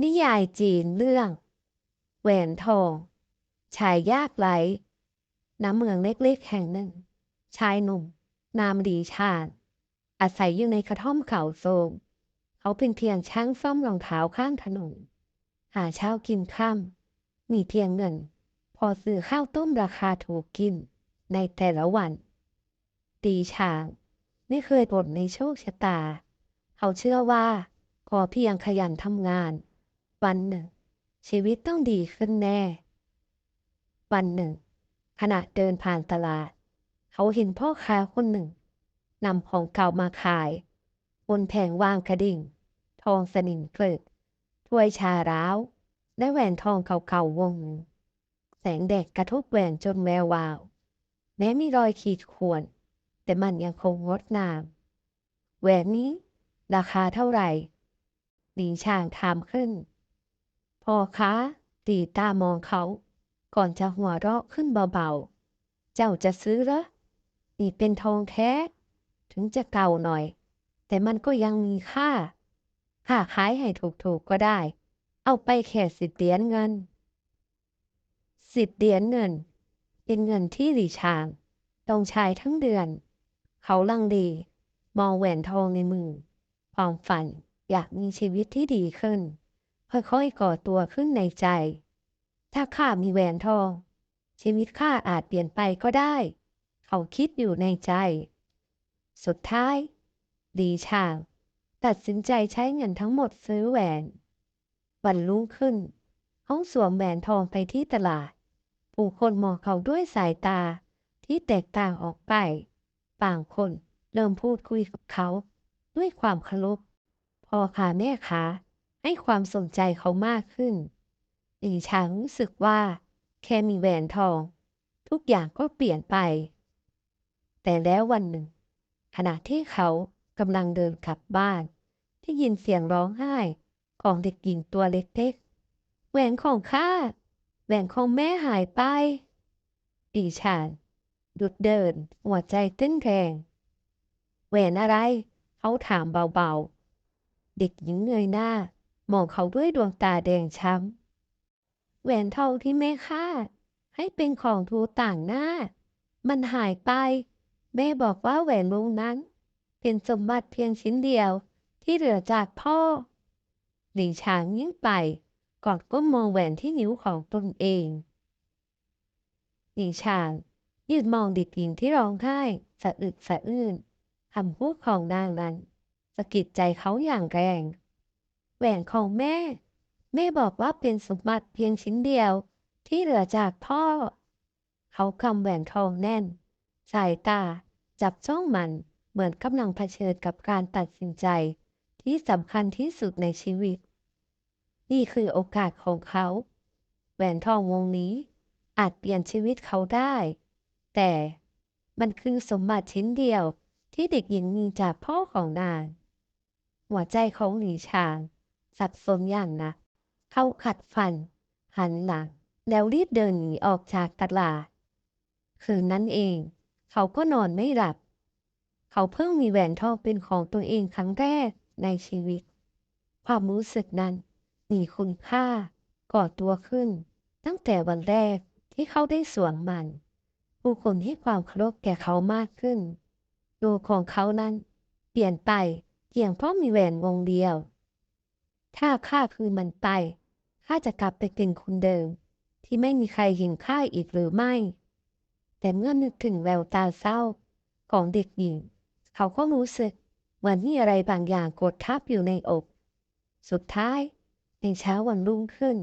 นิยายจีนเรื่องแหวนทอง ชายยากไร้ณเมืองเล็กๆแห่งหนึ่ง ชายหนุ่ม นามดีชาญอาศัยอยู่ในกระท่อมเขาโซมเขาเป็นเพียงช่างซ่อมรองเท้าข้างถนน หาเช้ากินค่ำมีเพียงเงิน พอซื้อข้าวต้มราคาถูกกินในแต่ละวัน ดีชาญไม่เคยบ่นในโชคชะตา เขาเชื่อว่า ขอเพียงขยันทำงาน วันหนึ่ง ชีวิตต้องดีขึ้นแน่ วันหนึ่ง ขณะเดินผ่านตลาด เขาเห็นพ่อค้าคนหนึ่งนำของเก่ามาขาย บนแผงวางกระดิ่ง ทองสนิมเกลิดถ้วยชาร้าว และแหวนทองเก่าๆวงหนึ่งแสงแดดกระทบแหวนจนแวววาว แม้มีรอยขีดข่วน แต่มันยังคงงดงาม แหวนนี้ ราคาเท่าไหร่หลิงช่างถามขึ้น พ่อค้าตีตามองเขา ก่อนจะหัวเราะขึ้นเบาๆ เจ้าจะซื้อเหรอ นี่เป็นทองแท้ ถึงจะเก่าหน่อย แต่มันก็ยังมีค่า ค่าขายให้ถูกๆก็ได้ เอาไปแค่สิบเหรียญเงิน สิบเหรียญเงิน เป็นเงินที่หลีชางต้องใช้ทั้งเดือน เขาลังเลมองแหวนทองในมือ ความฝันอยากมีชีวิตที่ดีขึ้น ค่อยๆก่อตัวขึ้นในใจ ถ้าข้ามีแหวนทอง ชีวิตข้าอาจเปลี่ยนไปก็ได้ เขาคิดอยู่ในใจ สุดท้าย ดีชาตัดสินใจใช้เงินทั้งหมดซื้อแหวน วันรุ่งขึ้น เขาสวมแหวนทองไปที่ตลาด ผู้คนมองเขาด้วยสายตาที่แตกต่างออกไปบางคนเริ่มพูดคุยกับเขา ด้วยความเคารพพ่อค้าแม่ค้า ให้ความสนใจเขามากขึ้นหลิงชารู้สึกว่า แค่มีแหวนทอง ทุกอย่างก็เปลี่ยนไป แต่แล้ววันหนึ่ง ขณะที่เขากำลังเดินกลับบ้านได้ยินเสียงร้องไห้ของเด็กหญิงตัวเล็กๆแหวนของข้าแหวนของแม่หายไปดิฉันหยุดเดิน หัวใจเต้นแรงแหวนอะไร เขาถามเบาๆ เด็กหญิงเงยหน้า มองเขาด้วยดวงตาแดงช้ำแหวนทองที่แม่ค่าให้เป็นของทูต่างหน้า มันหายไป แม่บอกว่าแหวนวงนั้น เป็นสมบัติเพียงชิ้นเดียวที่เหลือจากพ่อ หลิงช้างยิ่งไปกอนก็มมองแหวนที่นิ้วของตนเองหลิงช้างยืนมองเด็กหญิงที่ร้องไห้สะอึกสะอื้นคำพูดของนางนั้นสะกิดใจเขาอย่างแรง หวนของแม่ แม่บอกว่าเป็นสมบัติเพียงชิ้นเดียว ที่เหลือจากพ่อ เขากำแหวนทองแน่น สายตา จับจ้องมันเหมือนกำลังเผชิญกับการตัดสินใจ ที่สำคัญที่สุดในชีวิต นี่คือโอกาสของเขา แหวนทองวงนี้ อาจเปลี่ยนชีวิตเขาได้ แต่มันคือสมบัติชิ้นเดียวที่เด็กหญิงมีจากพ่อของนางหัวใจของหลีชาง สับสนอย่างนักเขาขัดฟัน หันหลัง แล้วรีบเดินหนีออกจากตลาด คืนนั้นเอง เขาก็นอนไม่หลับ เขาเพิ่งมีแหวนทองเป็นของตัวเองครั้งแรกในชีวิต ความรู้สึกนั้นมีคุณค่าก่อตัวขึ้น ตั้งแต่วันแรกที่เขาได้สวมมัน ผู้คนให้ความเคารพแก่เขามากขึ้น ตัวของเขานั้น เปลี่ยนไปเพียงเพราะมีแหวนวงเดียว ถ้าข้าคืนมันไปข้าจะกลับไปเป็นคนเดิม ที่ไม่มีใครเห็นข้าอีกหรือไม่ แต่เมื่อนึกถึงแววตาเศร้า ของเด็กหญิง เขาก็รู้สึกเหมือนมีอะไรบางอย่างกดทับอยู่ในอก สุดท้ายในเช้าวันรุ่งขึ้น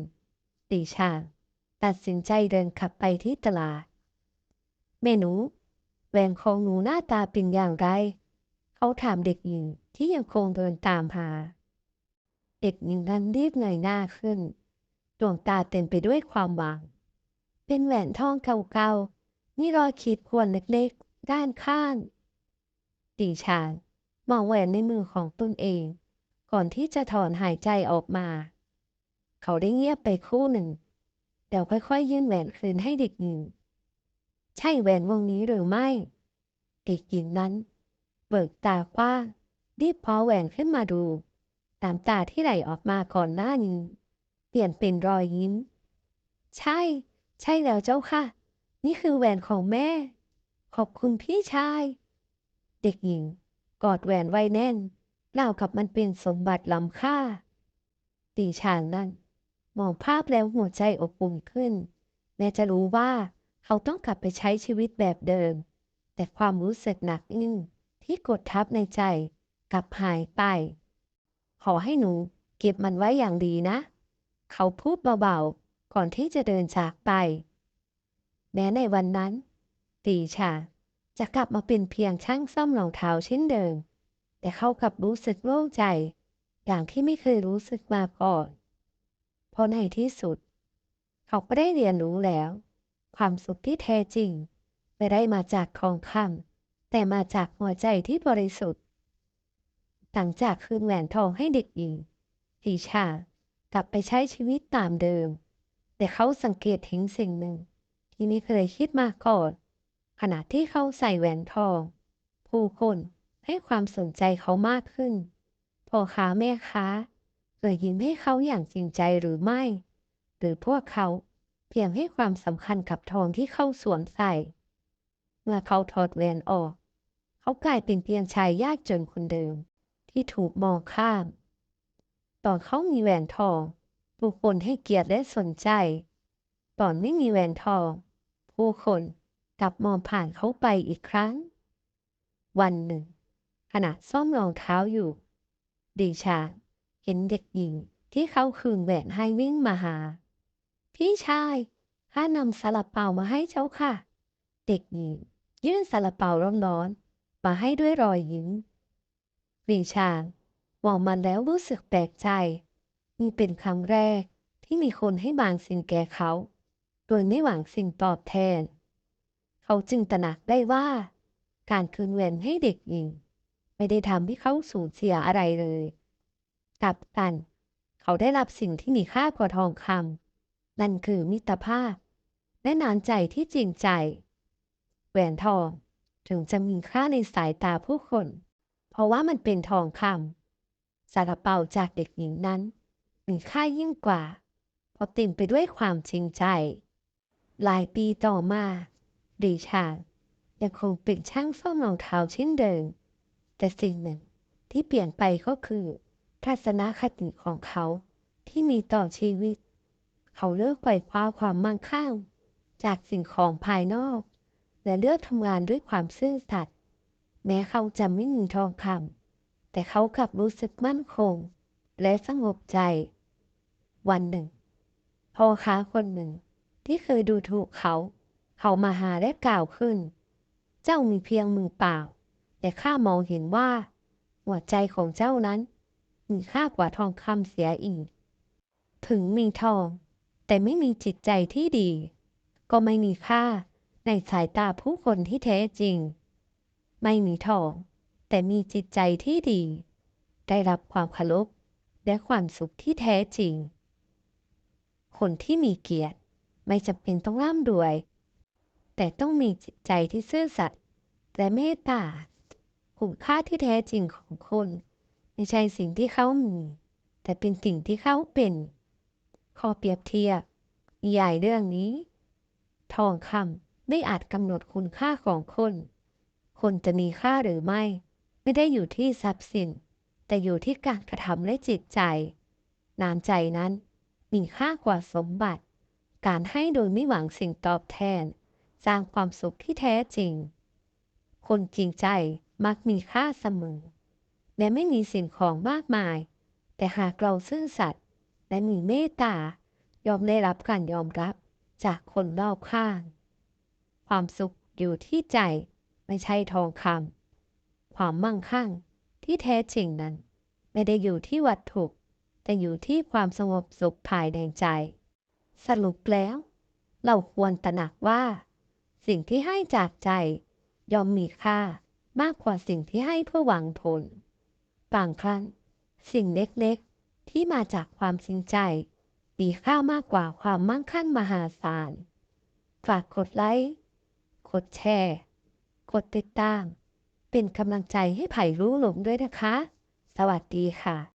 ตีชาตัดสินใจเดินขับไปที่ตลาดเมนูแหวนของหนูหน้าตาเป็นอย่างไร เขาถามเด็กหญิงที่ยังคงเดินตามหา เด็กหญิงนั้นรีบเงยหน้าขึ้น ดวงตาเต็มไปด้วยความหวัง เป็นแหวนทองเก่าๆ นี่รอยขีดข่วนเล็กๆ ด้านข้างตีชานมองแหวนในมือของตนเอง ก่อนที่จะถอนหายใจออกมา เขาได้เงียบไปคู่หนึ่งเดี๋ยวค่อยๆ ยื่นแหวนคืนให้เด็กหญิง ใช่แหวนวงนี้หรือไม่ เด็กหญิงนั้น เบิกตากว้างรีบพอแหวนขึ้นมาดู ตามตาที่ไหลออกมาก่อนหน้านี้ เปลี่ยนเป็นรอยยิ้ม ใช่ ใช่แล้วเจ้าค่ะ นี่คือแหวนของแม่ ขอบคุณพี่ชาย เด็กหญิง กอดแหวนไว้แน่นราวกับมันเป็นสมบัติล้ำค่า ตีชางนั่น มองภาพแล้วหัวใจอบอุ่นขึ้น แม้จะรู้ว่าเขาต้องกลับไปใช้ชีวิตแบบเดิม แต่ความรู้สึกหนักอึ้งที่กดทับในใจกลับหายไป ขอให้หนูเก็บมันไว้อย่างดีนะ เขาพูดเบาๆ ก่อนที่จะเดินจากไป แม้ในวันนั้น ตีชาจะกลับมาเป็นเพียงช่างซ่อมรองเท้าเช่นเดิม แต่เขากลับรู้สึกโล่งใจ อย่างที่ไม่เคยรู้สึกมาก่อนเพราะในที่สุด เขาก็ได้เรียนรู้แล้ว ความสุขที่แท้จริง ไม่ได้มาจากทองคำแต่มาจากหัวใจที่บริสุทธิ์ หลังจากคืนแหวนทองให้เด็กหญิงทีชากลับไปใช้ชีวิตตามเดิม แต่เขาสังเกตเห็นสิ่งหนึ่ง ที่ไม่เคยคิดมาก่อน ขณะที่เขาใส่แหวนทอง ผู้คนให้ความสนใจเขามากขึ้นพ่อค้าแม่ค้าเคยยิ้มให้เขาอย่างจริงใจหรือไม่ หรือพวกเขาเพียงให้ความสำคัญกับทองที่เขาสวมใส่ เมื่อเขาถอดแหวนออก เขากลายเป็นเพียงชายยากจนคนเดิม ที่ถูกมองข้าม ตอนเขามีแหวนทอง ผู้คนให้เกียรติและสนใจ ตอนไม่มีแหวนทอง ผู้คนกลับมองผ่านเขาไปอีกครั้ง วันหนึ่ง ขณะซ่อมรองเท้าอยู่ดิชาเห็นเด็กหญิงที่เขาคืนแหวนให้วิ่งมาหา พี่ชายข้านำซาลาเปามาให้เจ้าค่ะ เด็กหญิงยื่นซาลาเปาร้อนๆมาให้ด้วยรอยยิ้ม ดิชามองมันแล้วรู้สึกแปลกใจนี่เป็นครั้งแรกที่มีคนให้บางสิ่งแก่เขา โดยไม่หวังสิ่งตอบแทน เขาจึงตระหนักได้ว่า การคืนแหวนให้เด็กหญิง ไม่ได้ทำให้เขาสูญเสียอะไรเลยกลับกัน เขาได้รับสิ่งที่มีค่ากว่าทองคำนั่นคือมิตรภาพ และน้ำใจที่จริงใจ แหวนทองถึงจะมีค่าในสายตาผู้คน เพราะว่ามันเป็นทองคำซาลาเปาจากเด็กหญิงนั้นมีค่ายิ่งกว่า เพราะเต็มไปด้วยความจริงใจ หลายปีต่อมาดิชายังคงเป็นช่างซ่อมรองเท้าเช่นเดิมแต่สิ่งหนึ่งที่เปลี่ยนไปก็คือ ทัศนคติของเขาที่มีต่อชีวิต เขาเลิกปล่อยคว้าความมั่งคั่งจากสิ่งของภายนอก และเลือกทำงานด้วยความซื่อสัตย์ แม้เขาจะไม่มีทองคำแต่เขากลับรู้สึกมั่นคง และสงบใจ วันหนึ่งพ่อค้าคนหนึ่ง ที่เคยดูถูกเขา เขามาหาและกล่าวขึ้น เจ้ามีเพียงมือเปล่า แต่ข้ามองเห็นว่า หัวใจของเจ้านั้น มีค่ากว่าทองคำเสียอีก ถึงมีทอง แต่ไม่มีจิตใจที่ดี ก็ไม่มีค่าในสายตาผู้คนที่แท้จริง ไม่มีทอง แต่มีจิตใจที่ดี ได้รับความเคารพและความสุขที่แท้จริง คนที่มีเกียรติไม่จำเป็นต้องร่ำรวย แต่ต้องมีจิตใจที่ซื่อสัตย์และเมตตาคุณค่าที่แท้จริงของคน ไม่ใช่สิ่งที่เขามี แต่เป็นสิ่งที่เขาเป็นข้อเปรียบเทียบนิยายเรื่องนี้ ทองคำไม่อาจกำหนดคุณค่าของคน คนจะมีค่าหรือไม่ ไม่ได้อยู่ที่ทรัพย์สิน แต่อยู่ที่การกระทำและจิตใจ น้ำใจนั้นมีค่ากว่าสมบัติ การให้โดยไม่หวังสิ่งตอบแทน สร้างความสุขที่แท้จริง คนจริงใจมักมีค่าเสมอและไม่มีสิ่งของมากมาย แต่หากเราซื่อสัตย์และมีเมตตายอมได้รับการยอมรับจากคนรอบข้าง ความสุขอยู่ที่ใจ ไม่ใช่ทองคำความมั่งคั่งที่แท้จริงนั้น ไม่ได้อยู่ที่วัตถุ แต่อยู่ที่ความสงบสุขภายในใจ สรุปแล้ว เราควรตระหนักว่า สิ่งที่ให้จากใจยอมมีค่ามากกว่าสิ่งที่ให้เพื่อหวังผล บางครั้ง สิ่งเล็กๆ ที่มาจากความจริงใจ มีค่ามากกว่าความมั่งคั่งมหาศาล ฝากกดไลค์ กดแชร์ กดติดตาม เป็นกำลังใจให้ไผ่รู้หลงด้วยนะคะ สวัสดีค่ะ